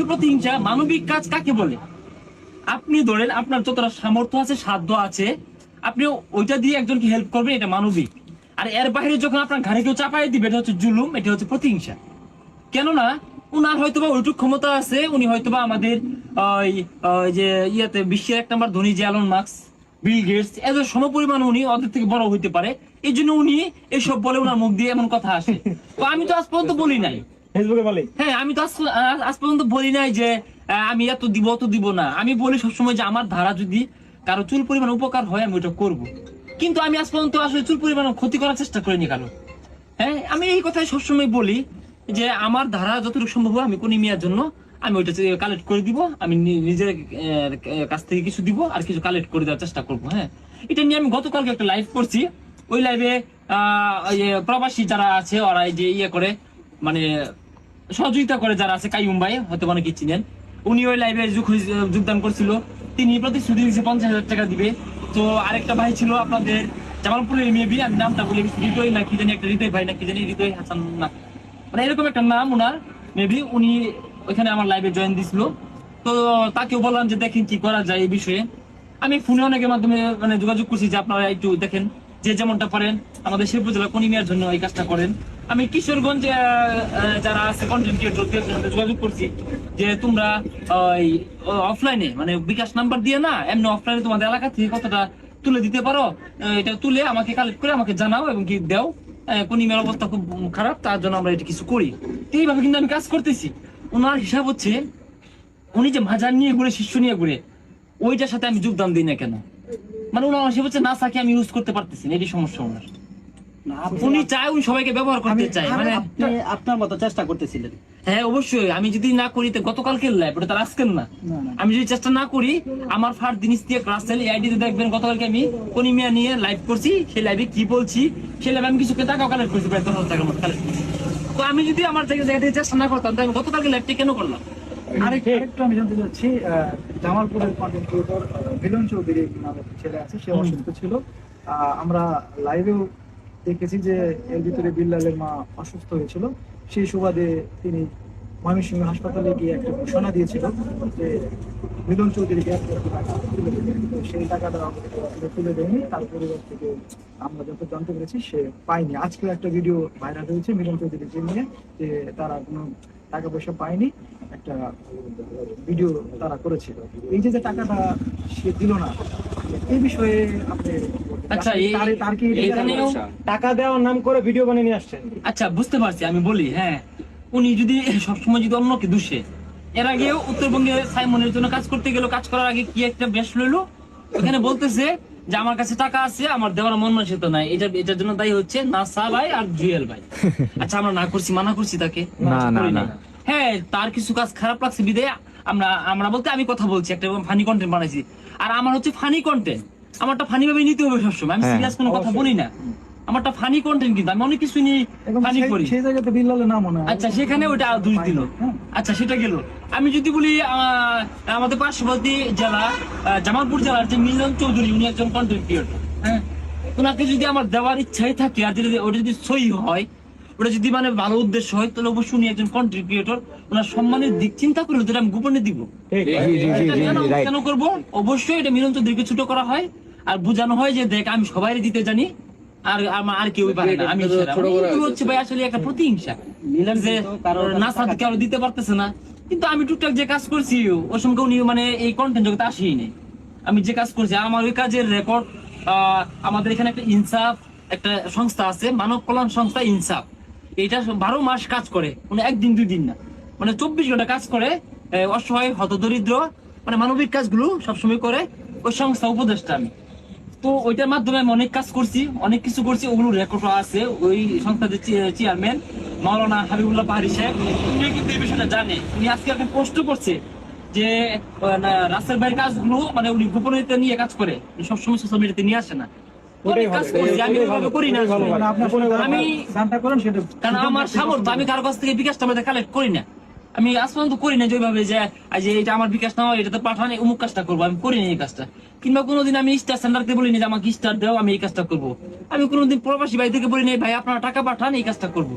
প্রতিহিংসা মানবিক কাজ কাকে বলে? আপনি ধরেন আপনার যতটা সামর্থ্য আছে, সাধ্য আছে আপনি ওইটা দিয়ে একজনকে হেল্প করবেন, এটা মানবিক। আর এর বাইরে যখন আপনার ঘাড়ে কেউ চাপাই দিবে, এটা হচ্ছে জুলুম, এটা হচ্ছে প্রতিহিংসা। কেননা, উনার হয়তোবা ওইটুক ক্ষমতা আছে, উনি হয়তোবা আমাদের যে ইয়েতে বিশ্বের এক নম্বর ধনী যে অ্যালন মার্কস বিল গেটস এত সমপরিমাণ উনি ওদের থেকে বড় হইতে পারে। এই জন্য উনি এসব বলে ওনার মুখ দিয়ে এমন কথা আসে। তো আমি তো আজ পর্যন্ত বলি নাই। ফেসবুকে বলে। হ্যাঁ আমি তো আজ পর্যন্ত বলি নাই যে আমি এত দিব, অত দিব না। আমি বলি সবসময় যে, আমার ধারা যদি কারও চুল পরিমাণ উপকার হয়, আমি ওটা করব। কিন্তু আমি আজ পর্যন্ত আসলে চুল পরিমাণ ক্ষতি করার চেষ্টা করিনি কারও। হ্যাঁ আমি এই কথাই সবসময় বলি যে, আমার ধারা যতটুকু সম্ভব আমি কোন মিয়ার জন্য আমি ওইটা কালেক্ট করে দিব। আমি নিজের কাছ থেকে কিছু দিব আর কিছু কালেক্ট করে দেওয়ার চেষ্টা করব হ্যাঁ। এটা নিয়ে আমি গতকালকে একটা লাইভ করছি। ওই লাইভে প্রবাসী যারা আছে, ওরা যে ইয়ে করে মানে সহযোগিতা করে যারা আছে কাইম ভাই, হয়তো অনেকে চিনেন। উনি ওই লাইভে যোগদান করছিল। তিনি প্রতিশ্রুতি দিয়েছে পঞ্চাশ হাজার টাকা দিবে। তো আরেকটা ভাই ছিল আপনাদের জামালপুরের মেবি আমি নামটা বলে হৃদয় না কি জানি, একটা হৃদয় ভাই না কি জানি, হৃদয় হাসান না। মানে এরকম একটা নাম ওনার মেবি উনি ওইখানে আমার লাইভে জয়েন দিছিল। তো তাকেও বললাম যে, দেখেন কি করা যায় এই বিষয়ে। আমি ফোনে অনেকের মাধ্যমে মানে যোগাযোগ করছি যে, আপনারা একটু দেখেন। যে যেমনটা পারেন, আমাদের শেরপুর জেলা কনিমিয়ার জন্য এই কাজটা করেন। আমি কিশোরগঞ্জ যারা আছে কন্টেন্ট ক্রিয়েটর যোগাযোগ করছি যে তোমরা ওই অফলাইনে মানে বিকাশ নাম্বার দিয়ে না, এমনি অফলাইনে তোমাদের এলাকা থেকে কতটা তুলে দিতে পারো এটা তুলে আমাকে কালেক্ট করে আমাকে জানাও এবং কি দাও। কনিমের অবস্থা খুব খারাপ, তার জন্য আমরা এটা কিছু করি। এইভাবে কিন্তু আমি কাজ করতেছি। ওনার হিসাব হচ্ছে, উনি যে মাজার নিয়ে ঘুরে, শিষ্য নিয়ে ঘুরে, ওইটার সাথে আমি যোগদান দিই না কেন? মানে ওনার হিসেবে হচ্ছে না সাকে আমি ইউজ করতে পারতেছি না এটি সমস্যা ওনার। উনি চায় উনি সবাইকে ব্যবহার করতে চায় মানে আপনার মতো চেষ্টা করতেছিলেন। হ্যাঁ অবশ্যই। আমি যদি না করি তো গতকালকে লাইভ ওটা তার আজকের না। আমি যদি চেষ্টা না করি আমার ফার দিয়ে আইডিতে দেখবেন গতকালকে আমি কনিমিয়া নিয়ে লাইভ করছি সেই লাইভে কি বলছি সেই লাইভে আমি কিছু টাকাও কালেক্ট করছি প্রায় দশ হাজার টাকার মতো কালেক্ট করছি। তো আমি যদি আমার জায়গা জায়গা থেকে চেষ্টা না করতাম তাহলে আমি গতকালকে লাইভটি কেন করলাম? আরেক আরেকটু আমি জানতে চাচ্ছি জামালপুরের কন্টেন্ট ক্রিয়েটর মিলন চৌধুরী নামের ছেলে আছে সে অসুস্থ ছিল। আমরা লাইভেও দেখেছি যে এর ভিতরে বিল্লালের মা অসুস্থ হয়েছিল। সেই সুবাদে তিনি ময়মনসিংহ হাসপাতালে গিয়ে একটা ঘোষণা দিয়েছিল যে মিলন চৌধুরীকে তো সেই টাকাটা তুলে দেয়নি তার পরিবার থেকে আমরা যত জানতে পেরেছি সে পায়নি। আজকে একটা ভিডিও ভাইরাল হয়েছে মিলন চৌধুরীকে নিয়ে যে তারা কোনো টাকা পয়সা পায়নি। একটা ভিডিও তারা করেছিল। এই যে যে টাকাটা সে দিল না এই বিষয়ে আপনি আচ্ছা, তার- কি টাকা দেওয়ার নাম করে ভিডিও বানিয়ে নিয়ে আসছেন। আচ্ছা বুঝতে পারছি আমি বলি হ্যাঁ। উনি যদি সবসময় যদি অন্যকে দোষে এর আগে উত্তরবঙ্গে সাইমনের জন্য কাজ করতে গেল কাজ করার আগে কি একটা বেশ লইলো? ওখানে বলতেছে যে আমার কাছে টাকা আছে আমার দেওয়ার মন মানসিকতা নাই। এটা এটার জন্য দায়ী হচ্ছে নাসা ভাই আর জুয়েল ভাই। আচ্ছা আমরা না করছি মানা করছি তাকে। না, না, না। হ্যাঁ তার কিছু কাজ খারাপ লাগছে বিদে আমরা আমরা বলতে আমি কথা বলছি একটা ফানি কন্টেন্ট বানাইছি। আর আমার হচ্ছে ফানি কন্টেন্ট আমারটা ফানি ভাবে নিতে হবে সবসময়। আমি হ্যাঁ, সিরিয়াস কোনো কথা বলি না। আমারটা ফানি কন্টেন্ট কিন্তু। আমি অনেক কিছু নিয়ে ফানি করি। সেই জায়গাতে বিল্লালের নাম মনে হয় আচ্ছা সেখানে ওটা দুষ দিল। হ্যাঁ। আচ্ছা সেটা গেল। আমি যদি বলি আহ, আমাদের পার্শ্ববর্তী জেলা জামালপুর জেলার যে মিলন চৌধুরী উনি একজন কন্টেন্ট ক্রিয়েটর হ্যাঁ। ওনাকে যদি আমার দেওয়ার ইচ্ছাই থাকে আর যদি ওটা যদি সই হয় ওটা যদি মানে ভালো উদ্দেশ্য হয় তাহলে অবশ্যই উনি একজন কন্টেন্ট ক্রিয়েটর ওনার সম্মানের দিক চিন্তা করে ওটা আমি গোপনে দিব। কেন- করব? অবশ্যই এটা মিলন চৌধুরীকে ছোট করা হয়। আর বোঝানো হয় যে দেখ আমি সবাই দিতে জানি আর আমার আর কেউ পারে না আমি। মানে হচ্ছে ভাই আসলে একটা প্রতিহিংসা। মিলন যে নাসা কারও দিতে পারতেছে না কিন্তু আমি টুকটাক যে কাজ করছি ওই সময় উনি মানে এই কন্টেন্ট জগতে আসেই নেই। আমি যে কাজ করছি আমার ওই কাজের রেকর্ড আমাদের এখানে একটা ইনসাফ একটা সংস্থা আছে মানব কল্যাণ সংস্থা ইনসাফ। এটা বারো মাস কাজ করে মানে একদিন দুই দিন না। মানে চব্বিশ ঘণ্টা কাজ করে অসহায়, হতদরিদ্র মানে মানবিক কাজগুলো সবসময় করে ওই সংস্থা উপদেষ্টা আমি। তো ওইটার মাধ্যমে আমি অনেক কাজ করছি, অনেক কিছু করছি, ওগুলো রেকর্ড আছে। ওই সংস্থার চেয়ারম্যান মাওলানা হাবিবুল্লাহ পাহাড়ি সাহেব কিন্তু এই বিষয়টা জানে। উনি আজকে একটা পোস্ট করছে যে রাসেল ভাইয়ের কাজগুলো মানে উনি গোপনীয়তা নিয়ে কাজ করে, সবসময় সোশ্যাল মিডিয়াতে নিয়ে আসে না। আমি করি আমার সামর্থ্য আমি কাছ থেকে বিকাশ কালেক্ট করি না। আমি আজ পর্যন্ত করি না যে যে এটা আমার বিকাশ না এটা তো পাঠান অমুক কাজটা করব আমি করি না এই কাজটা। কিংবা কোনোদিন আমি স্টার সেন্টারকে বলিনি যে আমাকে স্টার দাও আমি এই কাজটা করব। আমি কোনোদিন প্রবাসী ভাই থেকে বলিনি ভাই আপনারা টাকা পাঠান এই কাজটা করব।